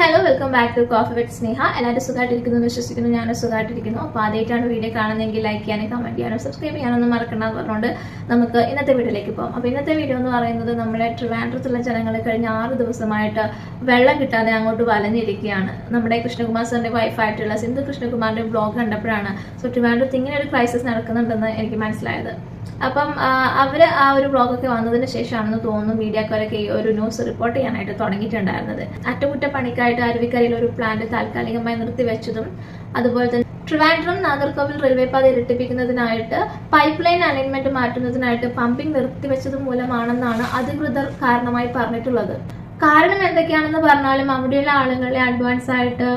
Hello welcome back to coffee with Sneha എല്ലാവരും സുഖമായിട്ടിരിക്കുന്നു എന്ന് വിശ്വസിക്കുന്നു ഞാൻ സുഖമായിട്ടിരിക്കുന്നു. അപ്പോൾ ആദ്യമായിട്ടാണ് വീഡിയോ കാണുന്നതെങ്കിൽ ലൈക്ക് ചെയ്യാനും കമന്റ് ചെയ്യാനും സബ്സ്ക്രൈബ് ചെയ്യാനൊന്നും മറക്കണമെന്ന് പറഞ്ഞുകൊണ്ട് നമുക്ക് ഇന്നത്തെ വീഡിയോയിലേക്ക് പോകാം. അപ്പോൾ ഇന്നത്തെ വീഡിയോ എന്ന് പറയുന്നത് നമ്മുടെ ട്രിവാൻഡ്രത്തുള്ള ജനങ്ങൾ കഴിഞ്ഞ ആറ് ദിവസമായിട്ട് വെള്ളം കിട്ടാതെ അങ്ങോട്ട് വലഞ്ഞിരിക്കുകയാണ്. നമ്മുടെ കൃഷ്ണകുമാർ സാറിന്റെ വൈഫായിട്ടുള്ള സിന്ധു കൃഷ്ണകുമാറിന്റെ ബ്ലോഗ് കണ്ടപ്പോഴാണ് സോ ട്രിവാൻഡ്രത്ത് ഇങ്ങനെ ഒരു ക്രൈസിസ് നടക്കുന്നുണ്ടെന്ന് എനിക്ക് മനസ്സിലായത്. അപ്പം അവർ ആ ഒരു ബ്ലോഗൊക്കെ വന്നതിന് ശേഷമാണെന്ന് തോന്നുന്നു മീഡിയക്കാരൊക്കെ ഈ ഒരു ന്യൂസ് റിപ്പോർട്ട് ചെയ്യാനായിട്ട് തുടങ്ങിയിട്ടുണ്ടായിരുന്നത്. അറ്റകുറ്റപ്പണിക്കായിട്ട് അരുവിക്കരയിൽ ഒരു പ്ലാന്റ് താൽക്കാലികമായി നിർത്തിവെച്ചതും അതുപോലെ തന്നെ ട്രിവാൻഡ്രം നാഗർകോവിൽ റെയിൽവേ പാത ഇരട്ടിപ്പിക്കുന്നതിനായിട്ട് പൈപ്പ് ലൈൻ അലൈൻമെന്റ് മാറ്റുന്നതിനായിട്ട് പമ്പിംഗ് നിർത്തിവെച്ചത് മൂലമാണെന്നാണ് അധികൃതർ കാരണമായി പറഞ്ഞിട്ടുള്ളത്. കാരണം എന്തൊക്കെയാണെന്ന് പറഞ്ഞാലും അവിടെയുള്ള ആളുകളെ അഡ്വാൻസ് ആയിട്ട്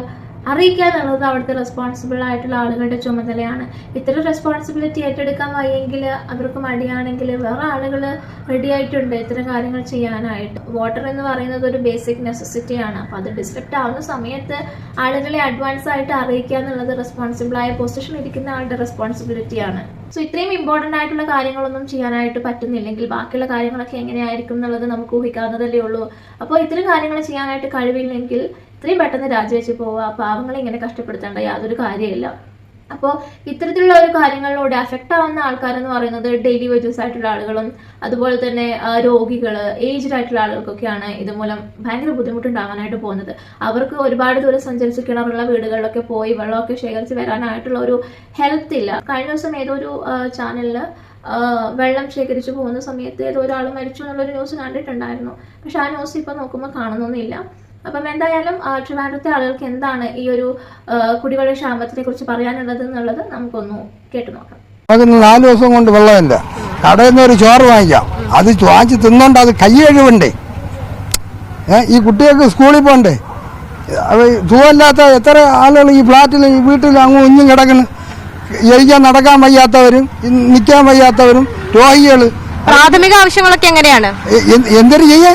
അറിയിക്കുക എന്നുള്ളത് അവിടുത്തെ റെസ്പോൺസിബിൾ ആയിട്ടുള്ള ആളുകളുടെ ചുമതലയാണ്. ഇത്തരം റെസ്പോൺസിബിലിറ്റി ഏറ്റെടുക്കാൻ വയ്യെങ്കിൽ അവർക്ക് മടിയാണെങ്കിൽ വേറെ ആളുകൾ റെഡി ആയിട്ടുണ്ട് ഇത്തരം കാര്യങ്ങൾ ചെയ്യാനായിട്ട്. വാട്ടർ എന്ന് പറയുന്നത് ഒരു ബേസിക് നെസസിറ്റി ആണ്. അപ്പോൾ അത് ഡിസ്ട്രപ്റ്റ് ആവുന്ന സമയത്ത് ആളുകളെ അഡ്വാൻസ് ആയിട്ട് അറിയിക്കുക എന്നുള്ളത് റെസ്പോൺസിബിൾ ആയ പൊസിഷൻ ഇരിക്കുന്ന ആളുടെ റെസ്പോൺസിബിലിറ്റി ആണ്. സോ ഇത്രയും ഇമ്പോർട്ടന്റ് ആയിട്ടുള്ള കാര്യങ്ങളൊന്നും ചെയ്യാനായിട്ട് പറ്റുന്നില്ലെങ്കിൽ ബാക്കിയുള്ള കാര്യങ്ങളൊക്കെ എങ്ങനെയായിരിക്കും എന്നുള്ളത് നമുക്ക് ഊഹിക്കാവുന്നതല്ലേ ഉള്ളൂ. അപ്പോൾ ഇത്തരം കാര്യങ്ങൾ ചെയ്യാനായിട്ട് കഴിവില്ലെങ്കിൽ ഇത്രയും പെട്ടെന്ന് രാജിവെച്ച് പോവുക പാവങ്ങളെ ഇങ്ങനെ കഷ്ടപ്പെടുത്തേണ്ട യാതൊരു കാര്യമില്ല അപ്പോൾ ഇത്തരത്തിലുള്ള ഒരു കാര്യങ്ങളിലൂടെ അഫക്റ്റ് ആവുന്ന ആൾക്കാരെന്ന് പറയുന്നത് ഡെയിലി വേജസ് ആയിട്ടുള്ള ആളുകളും അതുപോലെ തന്നെ രോഗികൾ ഏജ്ഡ് ആയിട്ടുള്ള ആളുകൾക്കൊക്കെയാണ് ഇതുമൂലം ഭയങ്കര ബുദ്ധിമുട്ടുണ്ടാകാനായിട്ട് പോകുന്നത്. അവർക്ക് ഒരുപാട് ദൂരം സഞ്ചരിച്ച് കിണറുള്ള വീടുകളിലൊക്കെ പോയി വെള്ളമൊക്കെ ശേഖരിച്ച് വരാനായിട്ടുള്ള ഒരു ഹെൽത്ത് ഇല്ല. കഴിഞ്ഞ ദിവസം ഏതോ ഒരു ചാനലിൽ വെള്ളം ശേഖരിച്ചു പോകുന്ന സമയത്ത് ഏതോ ഒരാൾ മരിച്ചു എന്നുള്ളൊരു ന്യൂസ് കണ്ടിട്ടുണ്ടായിരുന്നു. പക്ഷെ ആ ന്യൂസ് ഇപ്പം നോക്കുമ്പോൾ കാണുന്നൊന്നുമില്ല. അപ്പം എന്തായാലും ട്രിവാൻഡ്രത്തെ ആളുകൾക്ക് എന്താണ് ഈ ഒരു കുടിവെള്ള ക്ഷാമത്തിനെ കുറിച്ച് പറയാനുള്ളത് എന്നുള്ളത് നമുക്കൊന്ന് കേട്ടു നോക്കാം. നമുക്ക് നാല് ദിവസം കൊണ്ട് വെള്ളമില്ല. കടയിൽ നിന്ന് ഒരു ചോറ് വാങ്ങിക്കാം. അത് വാങ്ങിച്ച് തിന്നോണ്ട് അത് കൈ കഴിവണ്ടേ ഈ കുട്ടികൾക്ക് സ്കൂളിൽ പോകണ്ടേ അത് സുഖമില്ലാത്ത എത്ര ആളുകൾ ഈ ഫ്ലാറ്റിൽ ഈ വീട്ടിൽ അങ്ങും ഇഞ്ഞും കിടക്കുന്നു എഴുതിക്കാൻ നടക്കാൻ വയ്യാത്തവരും നിൽക്കാൻ വയ്യാത്തവരും രോഗികൾ പ്രാഥമിക ആവശ്യങ്ങളൊക്കെ എങ്ങനെയാണ്? എന്തൊരു ചെയ്യേ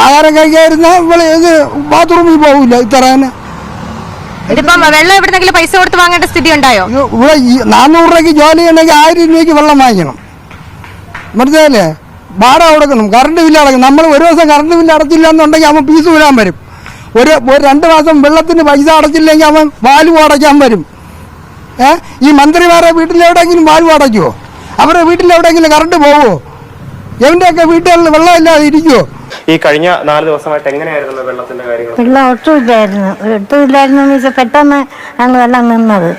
ആഹാരം കഴിക്കാതിരുന്ന ഇത് ബാത്റൂമിൽ പോകില്ല ഇത്ര തന്നെ ഇതിപ്പം വെള്ളം എവിടെന്നെങ്കിലും പൈസ കൊടുത്ത് വാങ്ങേണ്ട സ്ഥിതി ഉണ്ടായോ? ഇവിടെ നാനൂറ് രൂപയ്ക്ക് ജോലി ചെയ്യണമെങ്കിൽ ആയിരം രൂപയ്ക്ക് വെള്ളം വാങ്ങിക്കണം. മനസ്സിലായില്ലേ? വാടക കൊടുക്കണം. കറണ്ട് ബില്ല് അടക്കണം നമ്മൾ ഒരു ദിവസം കറണ്ട് ബില്ല് അടച്ചില്ല എന്നുണ്ടെങ്കിൽ അവൻ പീസ് വിടാൻ വരും. ഒരു ഒരു രണ്ട് മാസം വെള്ളത്തിന് പൈസ അടച്ചില്ലെങ്കിൽ അവൻ വാൽവ് അടയ്ക്കാൻ വരും. ഏ? ഈ മന്ത്രിമാരെ വീട്ടിലെവിടെയെങ്കിലും വാൽവ് അടയ്ക്കുമോ അവരുടെ വീട്ടിലെവിടെയെങ്കിലും കറണ്ട് പോവുമോ എവിടെയൊക്കെ വീട്ടുകളിൽ വെള്ളമില്ലാതെ ഇരിക്കുമോ ഈ കഴിഞ്ഞ നാല് ദിവസമായിട്ട് എങ്ങനെയായിരുന്നു വെള്ളത്തിന്റെ കാര്യങ്ങൾ വെള്ളം ഒട്ടുമില്ലായിരുന്നു ഒട്ടുമില്ലായിരുന്നു എന്ന് വെച്ചാൽ പെട്ടെന്ന് ആണ് വെള്ളം നിന്നത്.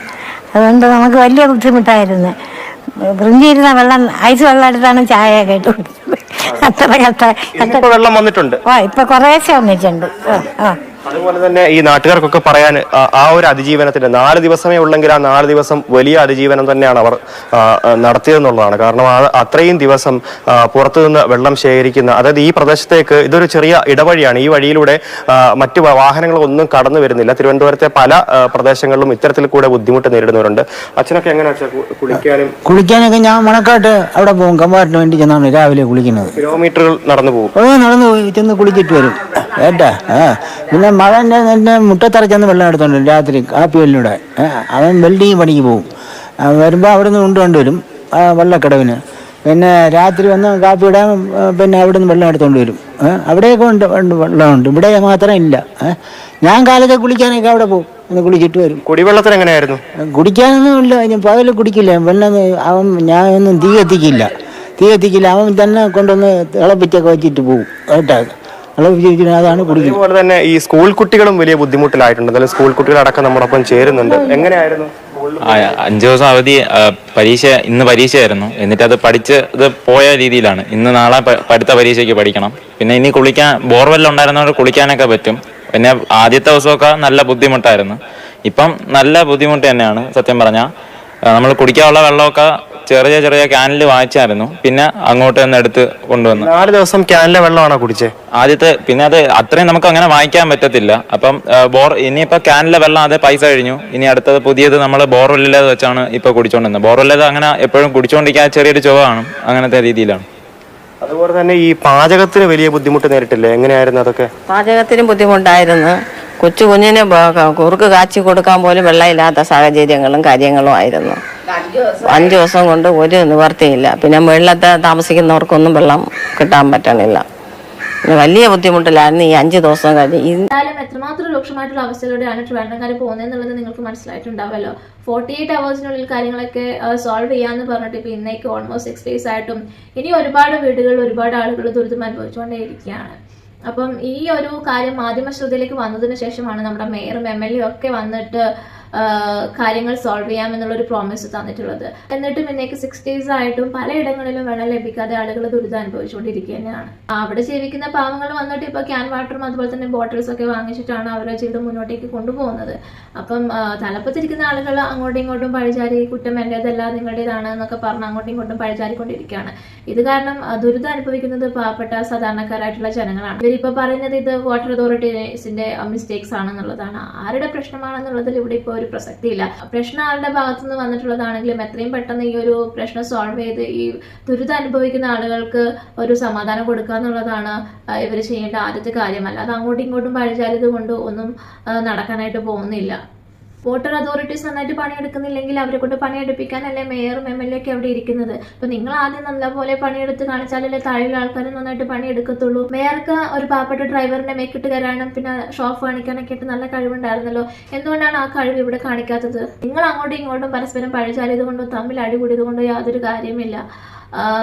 അതുകൊണ്ട് നമുക്ക് വലിയ ബുദ്ധിമുട്ടായിരുന്നു. വൃഞ്ചിയിരുന്ന വെള്ളം ഐസ് വെള്ളം എടുത്താണ് ചായ കേട്ടു അത്ര കഷ്ട വെള്ളം വന്നിട്ടുണ്ട്. ആ ഇപ്പൊ കുറേശ്ശെ വന്നിട്ടുണ്ട്. ആ ആ. അതുപോലെ തന്നെ ഈ നാട്ടുകാർക്കൊക്കെ പറയാൻ ആ- ഒരു അതിജീവനത്തിന്റെ നാല് ദിവസമേ ഉള്ളെങ്കിൽ ആ നാല് ദിവസം വലിയ അതിജീവനം തന്നെയാണ് അവർ നടത്തിയതെന്നുള്ളതാണ്. കാരണം ആ അത്രയും ദിവസം പുറത്തുനിന്ന് വെള്ളം ശേഖരിക്കുന്ന അതായത് ഈ പ്രദേശത്തേക്ക് ഇതൊരു ചെറിയ ഇടവഴിയാണ്. ഈ വഴിയിലൂടെ മറ്റു വാഹനങ്ങളൊന്നും കടന്നു വരുന്നില്ല. തിരുവനന്തപുരത്തെ പല പ്രദേശങ്ങളിലും ഇത്തരത്തിൽ കൂടെ ബുദ്ധിമുട്ട് നേരിടുന്നവരുണ്ട് അച്ഛനൊക്കെ എങ്ങനെയാണ് കുളിക്കാനും? കുളിക്കാനൊക്കെ ഞാൻ മണക്കാട്ട് അവിടെ പോകും. കമ്പാട്ടിന് വേണ്ടി ചെന്നാണ് രാവിലെ കുളിക്കുന്നത്. കിലോമീറ്ററുകൾ നടന്നു പോകും. നടന്നു ചെന്ന് കുളിച്ചിട്ട് വരും. ഏട്ടാ ആ. പിന്നെ മഴ എന്റെ മുട്ടത്തറച്ചെന്ന് വെള്ളം എടുത്തോണ്ട് രാത്രി കാപ്പിവെല്ലിലൂടെ അവൻ വെൽഡിങ് പണിക്ക് പോകും വരുമ്പോൾ അവിടെ നിന്ന് കൊണ്ടുകൊണ്ട് വരും ആ, വെള്ളക്കടവിന്. പിന്നെ രാത്രി വന്ന് കാപ്പി ഇടാൻ പിന്നെ അവിടെ നിന്ന് വെള്ളം എടുത്തുകൊണ്ട് വരും. അവിടെയൊക്കെ ഉണ്ട് വെള്ളമുണ്ട്. ഇവിടെ മാത്രം ഇല്ല. ഞാൻ കാലത്തെ കുളിക്കാനൊക്കെ അവിടെ പോകും ഒന്ന് കുളിച്ചിട്ട് വരും. കുടിവെള്ളത്തിന് എങ്ങനെയായിരുന്നു? കുടിക്കാനൊന്നും ഇല്ല. ഞാൻ പകൽ കുടിക്കില്ല. വെള്ളം അവൻ ഞാൻ ഒന്നും തീ കത്തിക്കില്ല. തീ കത്തിക്കില്ല. അവൻ തന്നെ കൊണ്ടുവന്ന് തിളപ്പിച്ചൊക്കെ വെച്ചിട്ട് പോകും കേട്ടാ. തിളപ്പിച്ച് വെച്ചിട്ട് അതാണ് കുടിക്കുന്നത് അതുപോലെ തന്നെ ഈ സ്കൂൾ കുട്ടികളും വലിയ ബുദ്ധിമുട്ടിലായിട്ടുണ്ട്. അതായത് സ്കൂൾ കുട്ടികളടക്കം നമ്മോടൊപ്പം ചേരുന്നുണ്ട്. എങ്ങനെയായിരുന്നു? അഞ്ചു ദിവസം അവധി പരീക്ഷ ഇന്ന് പരീക്ഷയായിരുന്നു. എന്നിട്ട് അത് പഠിച്ച് ഇത് പോയ രീതിയിലാണ്. ഇന്ന് നാളെ പഠിത്ത അടുത്ത പരീക്ഷയ്ക്ക് പഠിക്കണം. പിന്നെ ഇനി കുളിക്കാൻ ബോർവെൽ ഉണ്ടായിരുന്നവർ കുളിക്കാനൊക്കെ പറ്റും. പിന്നെ ആദ്യത്തെ ദിവസമൊക്കെ നല്ല ബുദ്ധിമുട്ടായിരുന്നു. ഇപ്പം നല്ല ബുദ്ധിമുട്ട് തന്നെയാണ് സത്യം പറഞ്ഞാൽ നമ്മൾ കുടിക്കാനുള്ള വെള്ളമൊക്കെ ചെറിയ ചെറിയ ക്യാനിൽ വാങ്ങിച്ചായിരുന്നു. പിന്നെ അങ്ങോട്ട് തന്നെ എടുത്ത് കൊണ്ടുവന്നു. നാല് ദിവസം ക്യാനിലെ വെള്ളമാണോ കുടിച്ചേ? ആദ്യത്തെ പിന്നെ അത് അത്രയും നമുക്ക് അങ്ങനെ വാങ്ങിക്കാൻ പറ്റത്തില്ല. അപ്പം ബോർ ഇനിയിപ്പോ ക്യാനിലെ വെള്ളം അത് പൈസ കഴിഞ്ഞു. ഇനി അടുത്തത് പുതിയത് നമ്മൾ ബോർവെല്ലിലേത് വെച്ചാണ് ഇപ്പൊ കുടിച്ചോണ്ടിരുന്നത്. ബോർവെല്ലേത് അങ്ങനെ എപ്പോഴും കുടിച്ചോണ്ടിരിക്കാൻ ചെറിയൊരു ചുവ കാണും അങ്ങനത്തെ രീതിയിലാണ്. അതുപോലെ തന്നെ ഈ പാചകത്തിന് വലിയ ബുദ്ധിമുട്ട് നേരിട്ടില്ലേ? എങ്ങനെയായിരുന്നു അതൊക്കെ? പാചകത്തിന് ബുദ്ധിമുട്ടായിരുന്നു. കൊച്ചു കുഞ്ഞിനെ കുറുക്ക് കാച്ചി കൊടുക്കാൻ പോലും വെള്ളമില്ലാത്ത സാഹചര്യങ്ങളും കാര്യങ്ങളും ആയിരുന്നു. അഞ്ചു ദിവസം കൊണ്ട് ഒരു നിവർത്തിയില്ല. പിന്നെ വെള്ളത്തെ താമസിക്കുന്നവർക്കൊന്നും വെള്ളം കിട്ടാൻ പറ്റണില്ല. വലിയ ബുദ്ധിമുട്ടിലായിരുന്നു ഈ അഞ്ച് ദിവസം കഴിഞ്ഞ്. ഈ എന്തായാലും എത്രമാത്രം രൂക്ഷമായിട്ടുള്ള അവസ്ഥയിലൂടെയാണ് ട്രിവാൻഡ്രംകാർ പോകുന്നതെന്നുള്ളത് നിങ്ങൾക്ക് മനസ്സിലായിട്ടുണ്ടാവല്ലോ ഫോർട്ടി എയ്റ്റ് അവേഴ്സിനുള്ളിൽ കാര്യങ്ങളൊക്കെ സോൾവ് ചെയ്യാന്ന് പറഞ്ഞിട്ട് ഇപ്പൊ ഇന്നേക്ക് ഓൾമോസ്റ്റ് സിക്സ് ഡേയ്സ് ആയിട്ടും ഇനി ഒരുപാട് വീടുകളിൽ ഒരുപാട് ആളുകൾ ദുരിതം അനുഭവിച്ചുകൊണ്ടേയിരിക്കുകയാണ്. അപ്പം ഈ ഒരു കാര്യം മാധ്യമ ശ്രദ്ധയിലേക്ക് വന്നതിന് ശേഷമാണ് നമ്മുടെ മേയറും എം എൽ എ ഒക്കെ വന്നിട്ട് കാര്യങ്ങൾ സോൾവ് ചെയ്യാം എന്നുള്ള ഒരു പ്രോമിസ് തന്നിട്ടുള്ളത്. എന്നിട്ടും ഇന്നേക്ക് സിക്സ് ഡേയ്സ് ആയിട്ടും പലയിടങ്ങളിലും വെള്ളം ലഭിക്കാതെ ആളുകൾ ദുരിതം അനുഭവിച്ചുകൊണ്ടിരിക്കുക തന്നെയാണ് അവിടെ ജീവിക്കുന്ന പാവങ്ങൾ വന്നിട്ട് ഇപ്പൊ ക്യാൻ വാട്ടറും അതുപോലെ തന്നെ ബോട്ടിൽസ് ഒക്കെ വാങ്ങിച്ചിട്ടാണ് അവരെ ജീവിതം മുന്നോട്ടേക്ക് കൊണ്ടുപോകുന്നത്. അപ്പം തലപ്പത്തിരിക്കുന്ന ആളുകൾ അങ്ങോട്ടും ഇങ്ങോട്ടും പഴിചാരി കുറ്റം എന്റെതല്ല നിങ്ങളുടേതാണ് എന്നൊക്കെ പറഞ്ഞ് അങ്ങോട്ടും ഇങ്ങോട്ടും പഴിചാരിക്കൊണ്ടിരിക്കുകയാണ്. ഇത് കാരണം ദുരിതം അനുഭവിക്കുന്നത് പാവപ്പെട്ട സാധാരണക്കാരായിട്ടുള്ള ജനങ്ങളാണ്. ഇവരിപ്പോ പറയുന്നത് ഇത് വാട്ടർ അതോറിറ്റീസിന്റെ മിസ്റ്റേക്സ് ആണെന്നുള്ളതാണ്. ആരുടെ പ്രശ്നമാണെന്നുള്ളതിൽ ഇവിടെ ഇപ്പോൾ ഒരു പ്രസക്തിയില്ല. പ്രശ്നം ആളുടെ ഭാഗത്തു നിന്ന് വന്നിട്ടുള്ളതാണെങ്കിലും എത്രയും പെട്ടെന്ന് ഈ ഒരു പ്രശ്നം സോൾവ് ചെയ്ത് ഈ ദുരിതം അനുഭവിക്കുന്ന ആളുകൾക്ക് ഒരു സമാധാനം കൊടുക്കുക എന്നുള്ളതാണ് ഇവർ ചെയ്യേണ്ട ആദ്യത്തെ കാര്യമല്ല. അത് അങ്ങോട്ടും ഇങ്ങോട്ടും പഴിച്ചാലിത് കൊണ്ട് ഒന്നും നടക്കാനായിട്ട് പോകുന്നില്ല. വാട്ടർ അതോറിറ്റീസ് നന്നായിട്ട് പണിയെടുക്കുന്നില്ലെങ്കിൽ അവരെ കൊണ്ട് പണിയെടുപ്പിക്കാൻ അല്ലെ മേയറും എം എൽ എ ഒക്കെ അവിടെ ഇരിക്കുന്നത്. അപ്പൊ നിങ്ങൾ ആദ്യം നല്ലപോലെ പണിയെടുത്ത് കാണിച്ചാലല്ലേ താഴെയുള്ള ആൾക്കാരും നന്നായിട്ട് പണിയെടുക്കത്തുള്ളൂ. മേയർക്ക് ഒരു പാവപ്പെട്ട ഡ്രൈവറിനെ മേക്കിട്ട് തരാനും പിന്നെ ഷോപ്പ് കാണിക്കാനൊക്കെ ആയിട്ട് നല്ല കഴിവുണ്ടായിരുന്നല്ലോ. എന്തുകൊണ്ടാണ് ആ കഴിവ് ഇവിടെ കാണിക്കാത്തത്? നിങ്ങൾ അങ്ങോട്ടും ഇങ്ങോട്ടും പരസ്പരം പഴിച്ചാലിയത് കൊണ്ടോ തമ്മിൽ അടികൂടിയത് കൊണ്ടോ യാതൊരു കാര്യമില്ല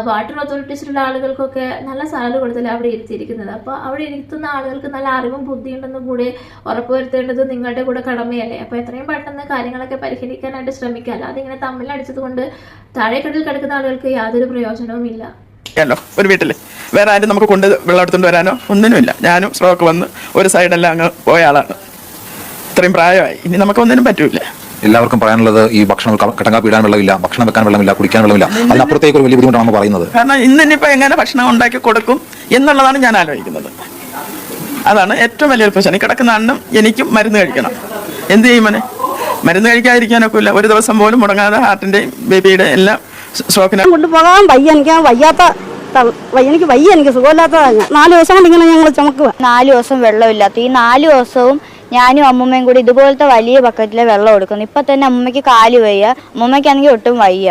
വാട്ടർ അതോറിറ്റീസിലുള്ള ആളുകൾക്കൊക്കെ നല്ല സാലറി കൊടുത്തല്ലേ അവിടെ ഇരുത്തിയിരിക്കുന്നത്? അപ്പോൾ അവിടെ ഇരുത്തുന്ന ആളുകൾക്ക് നല്ല അറിവും ബുദ്ധിയുണ്ടെന്നും കൂടി ഉറപ്പുവരുത്തേണ്ടത് നിങ്ങളുടെ കൂടെ കടമയല്ലേ? അപ്പോൾ എത്രയും പെട്ടെന്ന് കാര്യങ്ങളൊക്കെ പരിഹരിക്കാനായിട്ട് ശ്രമിക്കുക. അല്ലാതെ ഇങ്ങനെ തമ്മിലടിച്ചത് കൊണ്ട് താഴെക്കടലിൽ കിടക്കുന്ന ആളുകൾക്ക് യാതൊരു പ്രയോജനവും ഇല്ല. ല്ലോ ഒരു വീട്ടിൽ വേറെ ആരും നമുക്ക് കൊണ്ട് വെള്ളം എടുത്തുകൊണ്ട് വരാനോ? ഒന്നിനുമില്ല. ഞാനും സ്ട്രോക്ക് വന്ന് ഒരു സൈഡെല്ലാം അങ്ങ് പോയ ആളാണ്. ഇത്രയും പ്രായമായി. ഇനി നമുക്ക് ഒന്നിനും പറ്റൂല. എല്ലാവർക്കും പറയാനുള്ളത് ഈ ഭക്ഷണം കട്ടൻ കാപ്പി ഇടാൻ വെള്ളമില്ല ഭക്ഷണം വെക്കാൻ വെള്ളമില്ല കുടിക്കാൻ വെള്ളമില്ല. അതിനപ്പുറത്തേക്ക് ഒരു വലിയ ബുദ്ധിമുട്ടാണ് പറയുന്നത്. കാരണം ഇന്നിപ്പോൾ എങ്ങനെ ഭക്ഷണം ഉണ്ടാക്കി കൊടുക്കും എന്നുള്ളതാണ് ഞാൻ ആലോചിക്കുന്നത്. അതാണ് ഏറ്റവും വലിയ പ്രശ്നം. ഈ കിടക്കുന്ന അണ്ണം എനിക്കും മരുന്ന് കഴിക്കണം. എന്ത് ചെയ്യും മനെ? മരുന്ന് കഴിക്കാതിരിക്കാനൊക്കെ ഇല്ല ഒരു ദിവസം പോലും മുടങ്ങാതെ ഹാർട്ടിന്റെയും ബേബിയുടെ എല്ലാം സ്ട്രോക്കിനെ കൊണ്ടുപോകാൻ വയ്യ. എനിക്ക് വയ്യാത്ത വയ്യ- എനിക്ക് വയ്യ. എനിക്ക് സുഖമില്ലാത്തതാണ്. നാല് ദിവസം കൊണ്ട് ഇങ്ങനെ ഞങ്ങൾ ചുമക്കുക നാല് ദിവസം വെള്ളമില്ലാത്ത ഈ നാല് ദിവസവും ഞാനും അമ്മൂമ്മയും കൂടി ഇതുപോലത്തെ വലിയ ബക്കറ്റിലെ വെള്ളം എടുക്കുന്നു. ഇപ്പൊ തന്നെ അമ്മൂമ്മയ്ക്ക് കാൽ വയ്യ. അമ്മൂമ്മയ്ക്കാണെങ്കിൽ ഒട്ടും വയ്യ.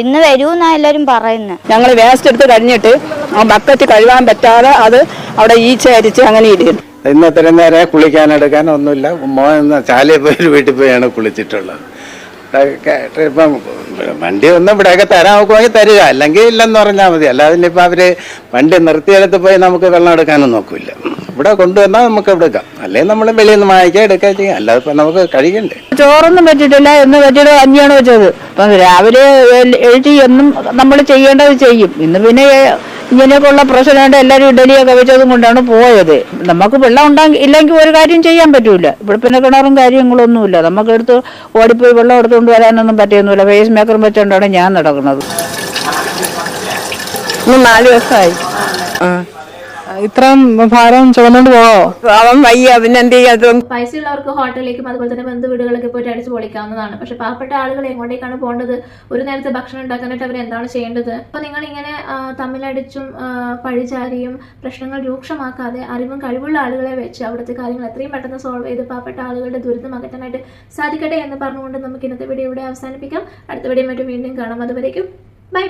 ഇന്ന് വരൂന്നാ എല്ലാരും പറയുന്നത് ഞങ്ങൾ വേസ്റ്റ് എടുത്ത് കഴിഞ്ഞിട്ട് ആ ബക്കറ്റ് കഴുകാൻ പറ്റാതെ അത് അവിടെ ഈച്ച അരിച്ച് അങ്ങനെ ഇരിക്കും ഇന്ന് ഇത്രയും നേരം കുളിക്കാനെടുക്കാൻ ഒന്നുമില്ല. മോൻ ചാലയിൽ പോയി വീട്ടിൽ പോയാണ് കുളിച്ചിട്ടുള്ളത്. ഇപ്പം വണ്ടി ഒന്നും ഇവിടെയൊക്കെ തരാൻ നോക്കുവാണെങ്കിൽ തരിക. അല്ലെങ്കിൽ ഇല്ലെന്ന് പറഞ്ഞാൽ മതി. അല്ലാതെ ഇനിയിപ്പോൾ അവർ വണ്ടി നിർത്തിയെടുത്ത് പോയി നമുക്ക് വെള്ളം എടുക്കാനൊന്നും നോക്കില്ല. ഇവിടെ കൊണ്ടുവന്നാൽ നമുക്ക് എടുക്കാം അല്ലെങ്കിൽ നമ്മൾ വെളിയിൽ നിന്ന് വാങ്ങിക്കുക എടുക്കുക ചെയ്യാം. അല്ലാതെ ഇപ്പം നമുക്ക് കഴിക്കണ്ടേ ചോറൊന്നും പറ്റിയിട്ടില്ല എന്ന് പറ്റിയിട്ട് കഞ്ഞിയാണ് വെച്ചത്. അപ്പം രാവിലെ എഴുതി എന്നും നമ്മൾ ചെയ്യേണ്ടത് ചെയ്യും. ഇന്ന് പിന്നെ ഇങ്ങനെയൊക്കെ ഇങ്ങനെയൊക്കെയുള്ള പ്രശ്നമായിട്ട് എല്ലാവരും ഇഡലിയൊക്കെ വെച്ചതും കൊണ്ടാണ് പോയത്. നമുക്ക് വെള്ളം ഉണ്ടാക്കി ഇല്ലെങ്കിൽ ഒരു കാര്യം ചെയ്യാൻ പറ്റൂല. ഇവിടെ പിന്നെ കിണറും കാര്യങ്ങളൊന്നുമില്ല. നമുക്ക് എടുത്ത് ഓടിപ്പോയി വെള്ളം എടുത്തുകൊണ്ട് വരാനൊന്നും പറ്റിയൊന്നുമില്ല. ഫേസ് മേക്കറും വെച്ചുകൊണ്ടാണ് ഞാൻ നടക്കുന്നത്. ഇന്ന് നാല് ദിവസമായി ഇത്രയും ഭാരം ചുമന്നുകൊണ്ട് പോവോ അവൻ വയ്യ പിന്നെന്ത് ചെയ്യാത്തും പൈസ ഉള്ളവർക്ക് ഹോട്ടലിലേക്കും അതുപോലെ തന്നെ ബന്ധു വീടുകളൊക്കെ പോയിട്ട് അടിച്ചു പൊളിക്കാവുന്നതാണ്. പക്ഷെ പാവപ്പെട്ട ആളുകൾ എങ്ങോട്ടേക്കാണ് പോകേണ്ടത്? ഒരു നേരത്തെ ഭക്ഷണം ഉണ്ടാക്കാനായിട്ട് അവർ എന്താണ് ചെയ്യേണ്ടത്? അപ്പൊ നിങ്ങൾ ഇങ്ങനെ തമ്മിലടിച്ചും പഴിചാരിയും പ്രശ്നങ്ങൾ രൂക്ഷമാക്കാതെ അറിവും കഴിവുള്ള ആളുകളെ വെച്ച് അവിടുത്തെ കാര്യങ്ങൾ എത്രയും പെട്ടെന്ന് സോൾവ് ചെയ്ത് പാവപ്പെട്ട ആളുകളുടെ ദുരിതം അകറ്റാനായിട്ട് സാധിക്കട്ടെ എന്ന് പറഞ്ഞുകൊണ്ട് നമുക്ക് ഇന്നത്തെ വീഡിയോ ഇവിടെ അവസാനിപ്പിക്കാം. അടുത്ത വീഡിയോ മറ്റും വീണ്ടും കാണാം. അതുവരേക്കും ബൈ ബൈ